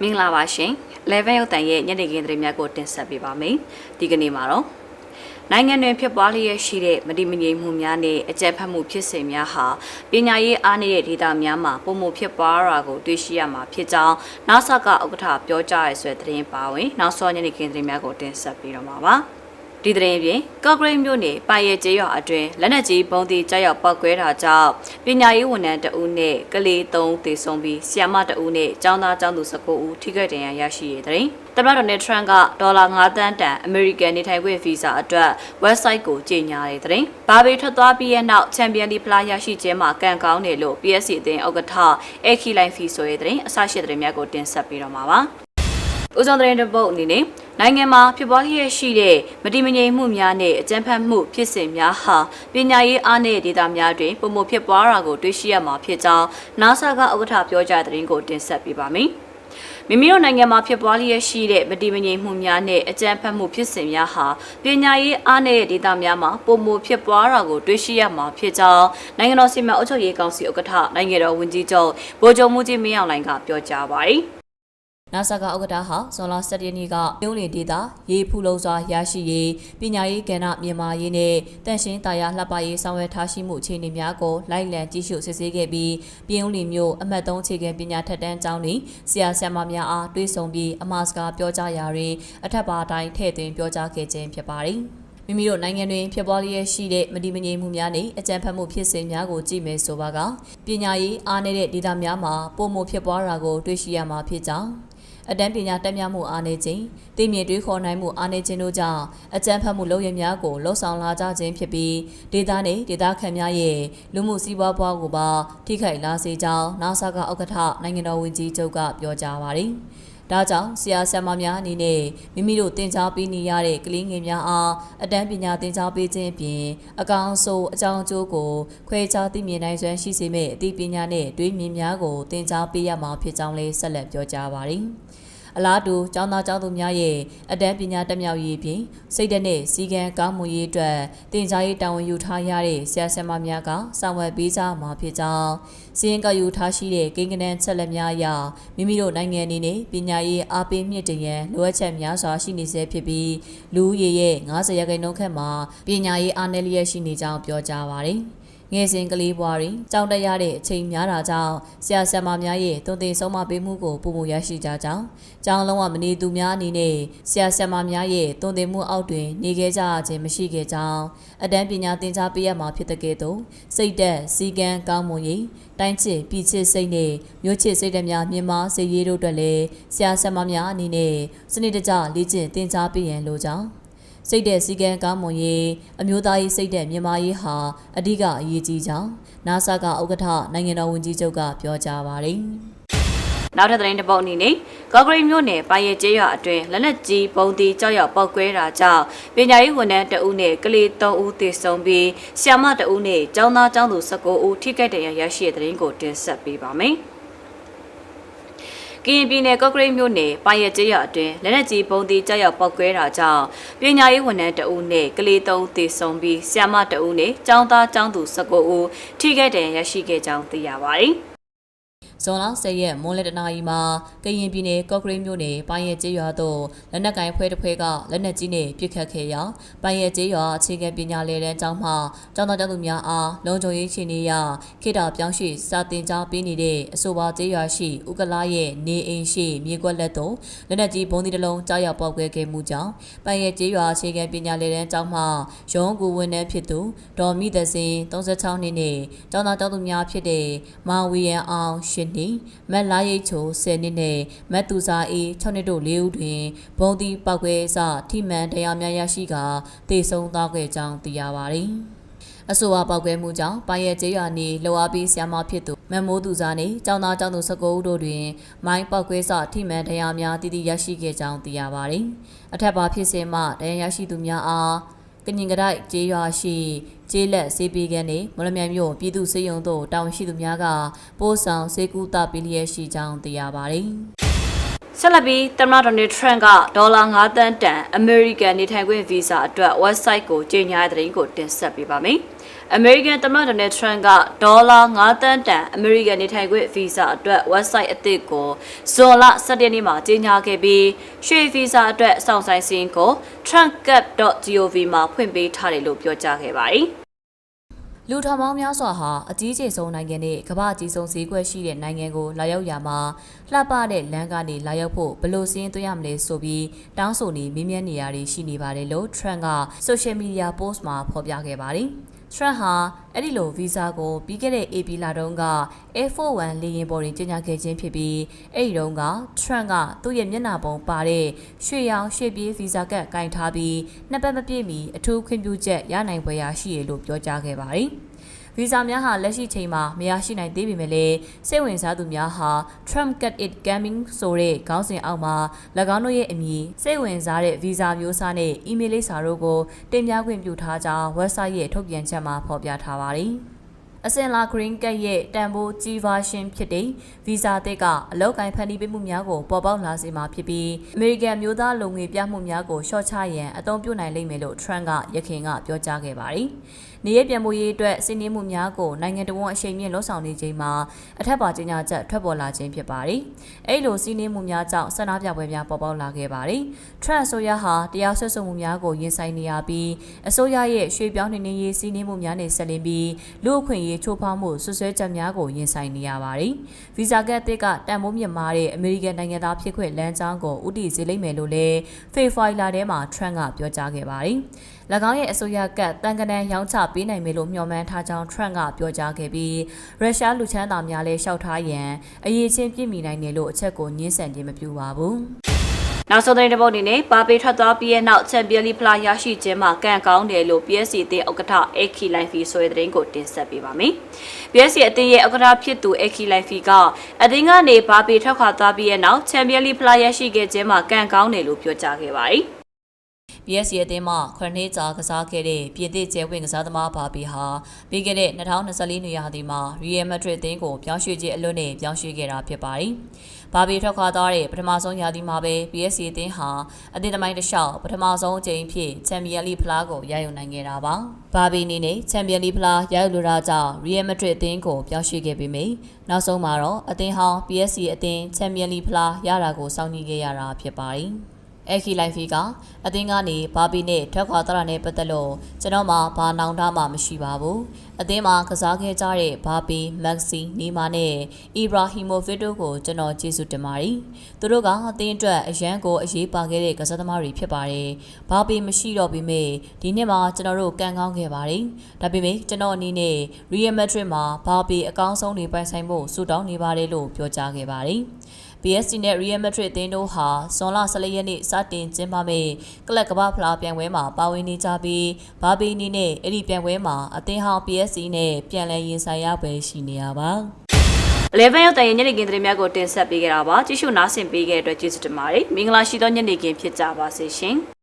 မင်္ဂလာပါရှင်။ Level ရုပ်တန်ရဲ့ညနေခင်းသတင်းများကိုတင်ဆက်ပေးပါမယ်။ဒီကနေ့မှာတော့နိုင်ငံတွင်ဖြစ်ပွားလျက်ရှိတဲ့မတိမငြိမ်မှုများနဲ့အကြက်ဖက်မှုဖြစ်စဉ်များဟာပညာရေးအားနည်းတဲ့ဒေသများမှာပုံမှုဖြစ်ပွားတာကိုတွေ့ရှိရမှာဖြစ်ကြောင်း NASA ကဥက္ကဋ္ဌပြောကြားရဆွဲသတင်းပါဝင်နောက်စောညနေခင်းသတင်းများကိုတင်ဆက်ပေးတော့မှာပါ။ ဒီသတင်းပြင်ကော့ဂရိတ်မြို့နယ်ပိုင်ရဲကျေးရွာအတွင်းလက်နက်ကြီးပုံတီကြောက်ရောက်ပောက်ကွဲတာကြောင့်ပညာရေးဝန်ထမ်းတအုပ်နဲ့ကလေး၃သေဆုံးပြီးဆီယမတအုပ်နဲ့ကျောင်းသားကျောင်းသူ19ဦးထိခိုက်ဒဏ်ရာရရှိတဲ့တဲ့သမ္မတဒေါ်နယ်ထရန့်ကဒေါ်လာ9သန်းတန်အမေရိကန်နေထိုင်ခွင့်ဗီဇာအတွက် website ကိုကြေညာတဲ့တဲ့ဘာဘေထွက်သွားပြီးရဲ့နောက်ချန်ပီယံလီဖလားရရှိခြင်းမှာကံကောင်းတယ်လို့ PSC အသင်းဥက္ကဋ္ဌအခီလိုင်ဖီဆိုရဲ့တဲ့အဆရှိတဲ့များကိုတင်ဆက်ပေးတော့မှာပါဦးဆောင်တဲ့တဲ့ပုတ်အနေနဲ့ နိုင်ငံမှာဖြစ်ပွားလျက်ရှိတဲ့မတိမငြိမ်မှုများနဲ့အကြမ်းဖက်မှုဖြစ်စဉ်များဟာပညာရေးအားနည်းဒေသများတွင်ပုံမဖြစ်ပွားတာကိုတွေ့ရှိရမှာဖြစ်ကြောင်း NASA ကဥက္ကဋ္ဌပြောကြားတဲ့သတင်းကိုတင်ဆက်ပေးပါမယ်။မိမိတို့နိုင်ငံမှာဖြစ်ပွားလျက်ရှိတဲ့မတိမငြိမ်မှုများနဲ့အကြမ်းဖက်မှုဖြစ်စဉ်များဟာပညာရေးအားနည်းတဲ့ဒေသများမှာပုံမဖြစ်ပွားတာကိုတွေ့ရှိရမှာဖြစ်ကြောင်းနိုင်ငံတော်စီမံအုပ်ချုပ်ရေးကောင်စီဥက္ကဋ္ဌနိုင်ငံတော်ဝန်ကြီးချုပ်ဗိုလ်ချုပ်မှုကြီးမင်းအောင်လှိုင်ကပြောကြားပါတယ်။ နာဆာကဥက္ကဋ္ဌဟာဇွန်လ17ရက်နေ့ကပြုံးလင်ဒေတာရေဖူလုံစွာရရှိရေးပညာရေးကဏ္ဍမြန်မာရေးနဲ့တန့်ရှင်းတရားလှပရေးဆောင်ရွက်ထားရှိမှုအခြေအနေများကိုလိုက်လံကြည့်ရှုစစ်ဆေးခဲ့ပြီးပြုံးလင်မြို့အမှတ်3အခြေခံပညာထက်တန်းကျောင်းတွင်ဆရာဆရာမများအားတွေ့ဆုံပြီးအမှားစကားပြောကြားရာတွင်အထက်ပါတိုင်းထည့်သွင်းပြောကြားခဲ့ခြင်းဖြစ်ပါတယ်။မိမိတို့နိုင်ငံတွင်ဖြစ်ပွားလျက်ရှိတဲ့မဒီမငြိမ်မှုများနဲ့အကြမ်းဖက်မှုဖြစ်စဉ်များကိုကြည့်မယ်ဆိုပါကပညာရေးအားနည်းတဲ့ဒေသများမှာပုံမှုဖြစ်ပွားတာကိုတွေ့ရှိရမှာဖြစ်ကြောင်း အတန်းပညာတက်မြမှုအားနည်းခြင်းတည်မြဲတွေးခေါ်နိုင်မှုအားနည်းခြင်းတို့ကြောင့်အကြမ်းဖက်မှုလုပ်ရများကိုလှုံ့ဆော်လာကြခြင်းဖြစ်ပြီးဒေသနှင့်ဒေသခံများရဲ့လူမှုစီးပွားဘဝကိုပါထိခိုက်လာစေကြောင်းနာဆာကဥက္ကဋ္ဌနိုင်ငံတော်ဝန်ကြီးချုပ်ကပြောကြားပါတယ်။ ဒါကြောင့်ဆရာဆရာမများအနေနဲ့မိမိတို့သင်ကြားပေးနေရတဲ့ကလေးငယ်များအားအတန်းပညာသင်ကြားပေးခြင်းအပြင်အကောင်ဆိုအကြောင်းအကျိုးကိုခွဲခြားသိမြင်နိုင်စွမ်းရှိစေမယ့်အသိပညာနဲ့တွေးမြင်များကိုသင်ကြားပေးရမှာဖြစ်ကြောင်းလေးဆက်လက်ပြောကြားပါရစေ။ အလားတူကျောင်းသားကျောင်းသူများရဲ့အတန်းပညာတက်မြောက်ရေးဖြင့်စိတ်ဓာတ်နဲ့စီကံကောင်းမှုရေးအတွက်တင် जा ရေးတာဝန်ယူထားရတဲ့ဆရာဆရာမများကဆောင်ရွက်ပေးကြမှာဖြစ်ကြောင်းစီရင်ကောက်ယူထားရှိတဲ့ကိန်းဂဏန်းချက်လက်များအရမိမိတို့နိုင်ငံအနေနဲ့ပညာရေးအားပေးမြင့်တင်ရန်လိုအပ်ချက်များစွာရှိနေဆဲဖြစ်ပြီးလူဦးရေရဲ့90ရာခိုင်နှုန်းခန့်မှာပညာရေးအားနည်းလျက်ရှိနေကြောင်းပြောကြားပါတယ်။ ငယ်စဉ်ကလေးဘွားတွင်ကြောင်းတက်ရတဲ့အချိန်များတာကြောင့်ဆရာဆရာမများရဲ့တုံတင်ဆုံးမပေးမှုကိုပုံမရရှိကြကြောင်းကျောင်းလုံးဝမနေသူများအနေနဲ့ဆရာဆရာမများရဲ့တုံတင်မှုအောက်တွင် နေခဲ့ကြခြင်းမရှိခဲ့ကြောင်းအတန်းပညာသင်ကြားပေးရမှာဖြစ်တဲ့ကဲ့သို့စိတ်သက်စီကံကောင်းမွန်ရေးတိုင်းချစ်ပြည်ချစ်စိတ်နဲ့မျိုးချစ်စိတ်ဓာတ်များမြင်မာစေရေးတို့အတွက်လည်းဆရာဆရာမများအနေနဲ့စနစ်တကျလေ့ကျင့်သင်ကြားပေးရန်လိုကြောင်း စိတ်တဲ့စီကံကောင်းမွန်ရေးအမျိုးသားရေးစိတ်တဲ့မြန်မာရေးဟာအဓိကအရေးကြီးကြောင်း NASA ကဥက္ကဋ္ဌနိုင်ငံတော်ဝန်ကြီးချုပ်ကပြောကြားပါတယ်။နောက်ထပ်သတင်းတစ်ပုဒ်အနေနဲ့ကော့ဂရိတ်မြို့နယ်ပိုင်ရဲကျေးရွာအတွင်းလက်နက်ကြီးပုံတီကြောက်ရောက်ပောက်ကွဲတာကြောင့်ပညာရေးဝန်ထမ်းတဦးနဲ့ကလေး3ဦးသေဆုံးပြီးဆ iam မတဦးနဲ့ကျောင်းသားကျောင်းသူ19ဦးထိခိုက်ဒဏ်ရာရရှိတဲ့သတင်းကိုတင်ဆက်ပေးပါမယ်။ ကရင်ပြည်နယ်ကော့ကရိတ်မြို့နယ်ပိုင်ရဲကျေးရွာအတွင်းလက်နက်ကြီးပုံတီကြောက်ရောက်ပောက်ကွဲတာကြောင့်ပညာရေးဝန်ထမ်းတဦးနဲ့ကလေး3ဦးသေဆုံးပြီးဆ iam မတဦးနဲ့ကျောင်းသားကျောင်းသူ19ဦးထိခိုက်ဒဏ်ရာရရှိခဲ့ကြောင်းသိရပါတယ်။ ဇွန်လ10ရက်မွန်းလယ်တနာရီမှာကရင်ပြည်နယ်ကော့ကရိတ်မြို့နယ်ပိုင်းရဲကျေးရွာသို့လက်နက်ကင်ဖွဲ့တစ်ဖွဲ့ကလက်နက်ကြီးနဲ့ပစ်ခတ်ခဲ့ရာပိုင်းရဲကျေးရွာအခြေခံပညာလေတန်းကျောင်းမှကျောင်းသားကျောင်းသူများအားလုံခြုံရေးချီနေရခေတ္တပြောင်းရွှေ့စာတင်ကြားပေးနေတဲ့အဆိုပါကျေးရွာရှိဥကလာရဲ့နေအိမ်ရှိမြေကွက်လက်သို့လက်နက်ကြီးဘုံဒီတစ်လုံးကြားရောက်ပေါက်ကွဲခဲ့မှုကြောင့်ပိုင်းရဲကျေးရွာအခြေခံပညာလေတန်းကျောင်းမှရုံးကူဝန်ထမ်းဖြစ်သူဒေါ်မိသစင်36နှစ်နဲ့ကျောင်းသားကျောင်းသူများဖြစ်တဲ့မောင်ဝီယန်အောင်ရှင်နှစ်မက်လာရိတ်ချို10နှစ်နဲ့မက်သူစာအေး6နှစ်တို့၄ဦးတွင်ဘုံဒီပောက်ကွဲစထိမှန်တရားများရရှိကာတေဆုံးသွားခဲ့ကြောင်းသိရပါသည်အဆိုပါပောက်ကွဲမှုကြောင့်ပိုင်ရဲကျေးရွာနေလောအားပြီးဆ iam မဖြစ်သူမမိုးသူစားနေចောင်းသားចောင်းသူ19ဦးတို့တွင်မိုင်းပောက်ကွဲစထိမှန်တရားများတည်တည်ရရှိခဲ့ကြောင်းသိရပါသည်အထက်ပါဖြစ်စဉ်မှတရားရရှိသူများအား ကညင်ကဒိုက်ကျေးရွာရှိကျေးလက်စေးပေးကနေမလမြိုင်မြို့ပြည်သူ့စေယုံတို့တာဝန်ရှိသူများကပို့ဆောင်စေကူတာပီလျက်ရှိကြောင်းသိရပါတယ်။ဆက်လက်ပြီးသမ္မတဒေါ်နယ်ထရန့်ကဒေါ်လာ9သန်းတန်အမေရိကန်နေထိုင်ခွင့်ဗီဇာအတွက် website ကိုကြေညာတဲ့သတင်းကိုတင်ဆက်ပေးပါမယ်။ အမေရိကန်သမ္မတဒေါ်နယ်ထရန့်ကဒေါ်လာ9တန်းတန်အမေရိကန်နေထိုင်ခွင့်ဗီဇာအတွက် website အသစ်ကိုဇွန်လ17ရက်နေ့မှာကြေညာခဲ့ပြီးရွှေဗီဇာအတွက်စောင့်ဆိုင်စင်းကို trunkcap.gov မှာဖွင့်ပေးထားတယ်လို့ပြောကြားခဲ့ပါတယ်။လူထောင်ပေါင်းများစွာဟာအကြီးကျယ်ဆုံးနိုင်ငံနဲ့ကမ္ဘာအကြီးဆုံးဈေးကွက်ရှိတဲ့နိုင်ငံကိုလာရောက်ရာမှာလှပတဲ့လမ်းကနေလာရောက်ဖို့ဘယ်လိုစင်းသွင်းရမလဲဆိုပြီးတောင်းဆိုနေမြင်းမြန်းနေရတွေရှိနေပါတယ်လို့ Trump က social media post မှာဖော်ပြခဲ့ပါတယ်။ Trump ဟာအဲ့ဒီလိုဗီဇာကိုပြီးခဲ့တဲ့ AP လတုန်းက Air41 လေယာဉ်ပေါ်တွင်ကြေညာခဲ့ခြင်းဖြစ်ပြီးအဲ့ဒီတုန်းက Trump ကသူ့ရဲ့မျက်နှာပုံပါတဲ့ရွှေရောင်ရွှေပြေးဗီဇာကတ်ကင်ထားပြီးနှစ်ပတ်မပြည့်မီအထူးခွင့်ပြုချက်ရနိုင်ဖွယ်ရာရှိရလို့ပြောကြားခဲ့ပါတယ်။ ဗီဇာများဟာလက်ရှိချိန်မှာမရရှိနိုင်သေးပေမဲ့လည်းစိတ်ဝင်စားသူများဟာ Trump Get It Coming ဆိုတဲ့ခေါင်းစဉ်အောက်မှာ၎င်းတို့ရဲ့အမည်စိတ်ဝင်စားတဲ့ဗီဇာမျိုးစားနဲ့အီးမေးလ်လိပ်စာတို့ကိုတင်ပြခွင့်ပြုထားကြောင်း website ရဲ့ထုတ်ပြန်ချက်မှာဖော်ပြထားပါတယ်။ အစင်လာ Green Card ရဲ့တန်ဖိုးကြီး version ဖြစ်တဲ့ဗီဇာသစ်ကအလောက်ကိုင်းဖန်တီးပေးမှုများကိုပေါ်ပေါက်လာစေမှာဖြစ်ပြီးအမေရိကန်မျိုးသားလုံငွေပြမှုများကိုရှော့ချရန်အသုံးပြုနိုင်လိမ့်မယ်လို့ Trump ကရခင်ကပြောကြားခဲ့ပါတယ်။နေရပြန်မှုရေးအတွက်စီးနှင်းမှုများကိုနိုင်ငံတော်ဝန်အရှိန်မြင့်လှုံ့ဆော်နေချိန်မှာအထက်ပါကြေညာချက်ထွက်ပေါ်လာခြင်းဖြစ်ပါတယ်။အဲ့လိုစီးနှင်းမှုများကြောင့်ဆန္ဒပြပွဲများပေါ်ပေါက်လာခဲ့ပါတယ်။ Trump အစိုးရဟာတရားစွဲဆိုမှုများကိုရင်ဆိုင်နေရပြီးအစိုးရရဲ့ရွှေပြောင်းနေနေရေးစီးနှင်းမှုများနဲ့ဆက်လင်းပြီးလူအခွင့်အရေးချိုးဖောက်မှုဆွဆွဲချက်များကိုရင်ဆိုင်နေရပါတယ်။ဗီဇာကတ်တစ်ကတန်ဖိုးမြင့်မားတဲ့အမေရိကန်နိုင်ငံသားဖြစ်ခွင့်လမ်းကြောင်းကိုဥတီစေလိမ့်မယ်လို့လည်းဖေဖော်ဝါရီလထဲမှာ Trump ကပြောကြားခဲ့ပါတယ်။၎င်းရဲ့အစိုးရကတန်ကနန်ရောင်းချပေးနိုင်မယ်လို့မျှော်မှန်းထားကြောင်း Trump ကပြောကြားခဲ့ပြီးရုရှားလူချမ်းသာများလည်းရှောက်ထားရန်အရေးချင်းပြည့်မီနိုင်တယ်လို့အချက်ကိုညှင်းဆန်ခြင်းမပြုပါဘူး။ နောက်ဆုံးသတင်းတစ်ပုဒ်အနေနဲ့ပါပေထွက်သွားပြီးရဲ့နောက်ချန်ပီယံလိဖလားရရှိခြင်းမှာကံကောင်းတယ်လို့ PSG အသင်းဥက္ကဋ္ဌအေခီလိုင်ဖီဆိုတဲ့သတင်းကိုတင်ဆက်ပေးပါမယ်။ PSG အသင်းရဲ့ဥက္ကဋ္ဌဖြစ်သူအေခီလိုင်ဖီကအသင်းကနေပါပေထွက်ခွာသွားပြီးရဲ့နောက်ချန်ပီယံလိဖလားရရှိခဲ့ခြင်းမှာကံကောင်းတယ်လို့ပြောကြားခဲ့ပါတယ်။ PSG အသင်းမှခရနှစ်ကြာကစားခဲ့တဲ့ပြည်သစ်ကျဲဝင်ကစားသမားဘာဘီဟာပြီးခဲ့တဲ့2024နှစ်ရာသီမှာ Real Madrid အသင်းကိုပြောင်းရွှေ့ခြင်းအလွတ်နဲ့ပြောင်းရွှေ့ခဲ့တာဖြစ်ပါတယ်။ဘာဘီထွက်ခွာသွားတဲ့ပထမဆုံးရာသီမှာပဲ PSG အသင်းဟာအသင်းသမိုင်းတစ်လျှောက်ပထမဆုံးအကြိမ်ဖြစ်ချန်ပီယံလိဖလားကိုရယူနိုင်ခဲ့တာပါ။ဘာဘီအနေနဲ့ချန်ပီယံလိဖလားရယူလိုတာကြောင့် Real Madrid အသင်းကိုပြောင်းရွှေ့ခဲ့ပေမယ့်နောက်ဆုံးမှာတော့အသင်းဟောင်း PSG အသင်းချန်ပီယံလိဖလားရတာကိုစောင့်ကြည့်ခဲ့ရတာဖြစ်ပါတယ်။ အခီလိုက်ဖီကအသင်းကနေဘာဘီနဲ့ထွက်ခွာသွားတာနဲ့ပတ်သက်လို့ကျွန်တော်မှဘာနောင်တမှမရှိပါဘူးအသင်းမှာကစားခဲ့ကြတဲ့ဘာဘီမက်ဆီနီမာနဲ့အီဘရာဟီမိုဗစ်တို့ကိုကျွန်တော်ကျေးဇူးတင်ပါတယ်သူတို့ကအသင်းအတွက်အရန်ကိုအရေးပါခဲ့တဲ့ကစားသမားတွေဖြစ်ပါတယ်ဘာဘီမရှိတော့ပေမဲ့ဒီနှစ်မှာကျွန်တော်တို့ကန်ကောင်းခဲ့ပါတယ်ဒါပေမဲ့ကျွန်တော်အနေနဲ့ရီယယ်မက်ဒရစ်မှာဘာဘီအကောင်းဆုံးတွေပိုင်ဆိုင်ဖို့ဆုတောင်းနေပါတယ်လို့ပြောကြားခဲ့ပါတယ် PSG နဲ့ Real Madrid အသင်းတို့ဟာဇွန်လ14ရက်နေ့စတင်ကျင်းပမယ့်ကလပ်ကမ္ဘာဖလားပြိုင်ပွဲမှာပါဝင်နေကြပြီးဘာဘီနီနဲ့အဲ့ဒီပြိုင်ပွဲမှာအသင်းဟောင်း PSG နဲ့ပြန်လည်ရင်ဆိုင်ရပွဲရှိနေရပါ11ရောက်တဲ့ညနေခင်းသတင်းများကိုတင်ဆက်ပေးကြတာပါကြည့်ရှုနားဆင်ပေးခဲ့တဲ့အတွက်ကျေးဇူးတင်ပါတယ်မင်္ဂလာရှိသောညနေခင်းဖြစ်ကြပါစေရှင်